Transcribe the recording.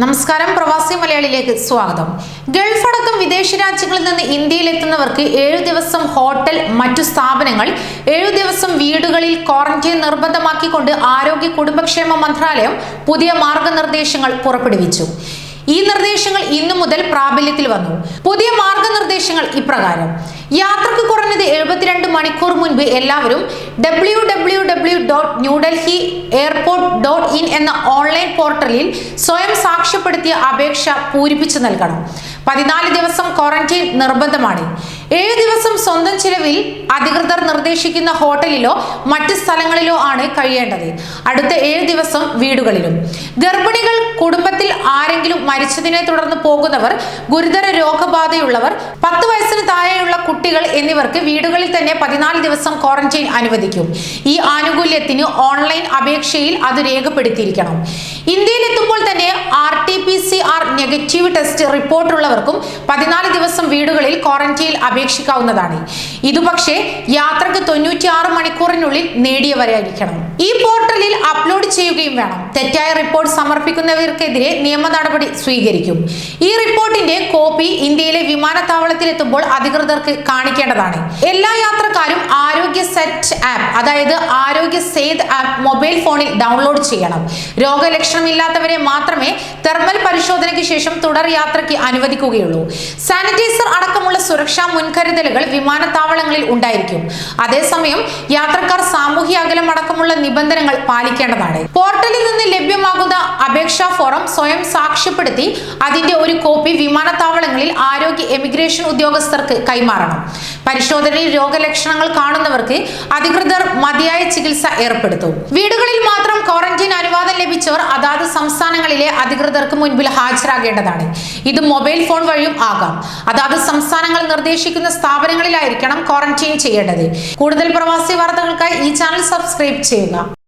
നമസ്കാരം. പ്രവാസി മലയാളിയിലേക്ക് സ്വാഗതം. ഗൾഫ് അടക്കം വിദേശ രാജ്യങ്ങളിൽ നിന്ന് ഇന്ത്യയിലെത്തുന്നവർക്ക് ഏഴു ദിവസം ഹോട്ടൽ മറ്റു സ്ഥാപനങ്ങൾ ഏഴു ദിവസം വീടുകളിൽ ക്വാറന്റൈൻ നിർബന്ധമാക്കിക്കൊണ്ട് ആരോഗ്യ കുടുംബക്ഷേമ മന്ത്രാലയം പുതിയ മാർഗനിർദ്ദേശങ്ങൾ പുറപ്പെടുവിച്ചു. ഈ നിർദ്ദേശങ്ങൾ ഇന്നു മുതൽ പ്രാബല്യത്തിൽ വന്നു. പുതിയ മാർഗനിർദ്ദേശങ്ങൾ ഇപ്രകാരം. യാത്രയ്ക്ക് കുറഞ്ഞത് എഴുപത്തിരണ്ട് മണിക്കൂർ മുൻപ് എല്ലാവരും W W dot New Delhi airport dot in എന്ന ഓൺലൈൻ പോർട്ടലിൽ സ്വയം സാക്ഷ്യപ്പെടുത്തിയ അപേക്ഷ പൂരിപ്പിച്ചു നൽകണം. പതിനാല് ദിവസം ക്വാറന്റൈൻ നിർബന്ധമാണ്. ഏഴ് ദിവസം സ്വന്തം ചിലവിൽ അധികൃതർ നിർദ്ദേശിക്കുന്ന ഹോട്ടലിലോ മറ്റ് സ്ഥലങ്ങളിലോ ആണ് കഴിയേണ്ടത്. അടുത്ത ഏഴ് ദിവസം വീടുകളിലും. ഗർഭിണികൾ കുടുംബത്തിൽ ആരെങ്കിലും മരിച്ചതിനെ തുടർന്ന് പോകുന്നവർ ഗുരുതര രോഗബാധയുള്ളവർ പത്ത് വയസ്സിന് താഴെയുള്ള കുട്ടികൾ എന്നിവർക്ക് വീടുകളിൽ തന്നെ പതിനാല് ദിവസം ക്വാറന്റൈൻ അനുവദിക്കും. ഈ ആനുകൂല്യത്തിന് ഓൺലൈൻ അപേക്ഷയിൽ അത് രേഖപ്പെടുത്തിയിരിക്കണം. ഇന്ത്യയിൽ എത്തുമ്പോൾ തന്നെ R T P C R negative test റിപ്പോർട്ടുള്ളവർക്കും പതിനാല് ദിവസം വീടുകളിൽ ക്വാറന്റൈനിൽ അപേക്ഷിക്കാവുന്നതാണ്. ഇത് പക്ഷേ യാത്രയ്ക്ക് തൊണ്ണൂറ്റിയാറ് മണിക്കൂറിനുള്ളിൽ നേടിയവരായിരിക്കണം. ഈ പോർട്ടലിൽ ചെയ്യുകയും വേണം. തെറ്റായ റിപ്പോർട്ട് സമർപ്പിക്കുന്നവർക്കെതിരെ നിയമ നടപടി സ്വീകരിക്കും. ഈ റിപ്പോർട്ടിന്റെ കോപ്പി ഇന്ത്യയിലെ വിമാനത്താവളത്തിൽ എത്തുമ്പോൾ അധികൃതർക്ക് കാണിക്കേണ്ടതാണ്. എല്ലാ യാത്രക്കാരും ആരോഗ്യ സെറ്റ് ആപ്പ് അതായത് ആരോഗ്യ സേത് ആപ്പ് മൊബൈൽ ഫോണിൽ ഡൗൺലോഡ് ചെയ്യണം. രോഗലക്ഷണമില്ലാത്തവരെ മാത്രമേ തെർമൽ പരിശോധനയ്ക്ക് ശേഷം തുടർ യാത്രയ്ക്ക് അനുവദിക്കുകയുള്ളൂ. സാനിറ്റൈസർ അടക്കമുള്ള സുരക്ഷാ മുൻകരുതലുകൾ വിമാനത്താവളങ്ങളിൽ ഉണ്ടായിരിക്കും. അതേസമയം യാത്രക്കാർ സാമൂഹ്യ അകലം അടക്കമുള്ള നിബന്ധനകൾ പാലിക്കേണ്ടതാണ്. പോർട്ടലിൽ അപേക്ഷാ ഫോറം സ്വയം സാക്ഷ്യപ്പെടുത്തി അതിന്റെ ഒരു കോപ്പി വിമാനത്താവളങ്ങളിൽ ആരോഗ്യ എമിഗ്രേഷൻ ഉദ്യോഗസ്ഥർക്ക് കൈമാറണം. പരിശോധനയിൽ രോഗലക്ഷണങ്ങൾ കാണുന്നവർക്ക് അധികൃതർ മതിയായ ചികിത്സ ഏർപ്പെടുത്തും. വീടുകളിൽ മാത്രം ക്വാറന്റൈൻ അനുവാദം ലഭിച്ചവർ അതാത് സംസ്ഥാനങ്ങളിലെ അധികൃതർക്ക് മുൻപിൽ ഹാജരാകേണ്ടതാണ്. ഇത് മൊബൈൽ ഫോൺ വഴിയും ആകാം. അതാത് സംസ്ഥാനങ്ങൾ നിർദ്ദേശിക്കുന്ന സ്ഥാപനങ്ങളിലായിരിക്കണം ക്വാറന്റൈൻ ചെയ്യേണ്ടത്. കൂടുതൽ പ്രവാസി വാർത്തകൾക്കായി ഈ ചാനൽ സബ്സ്ക്രൈബ് ചെയ്യുക.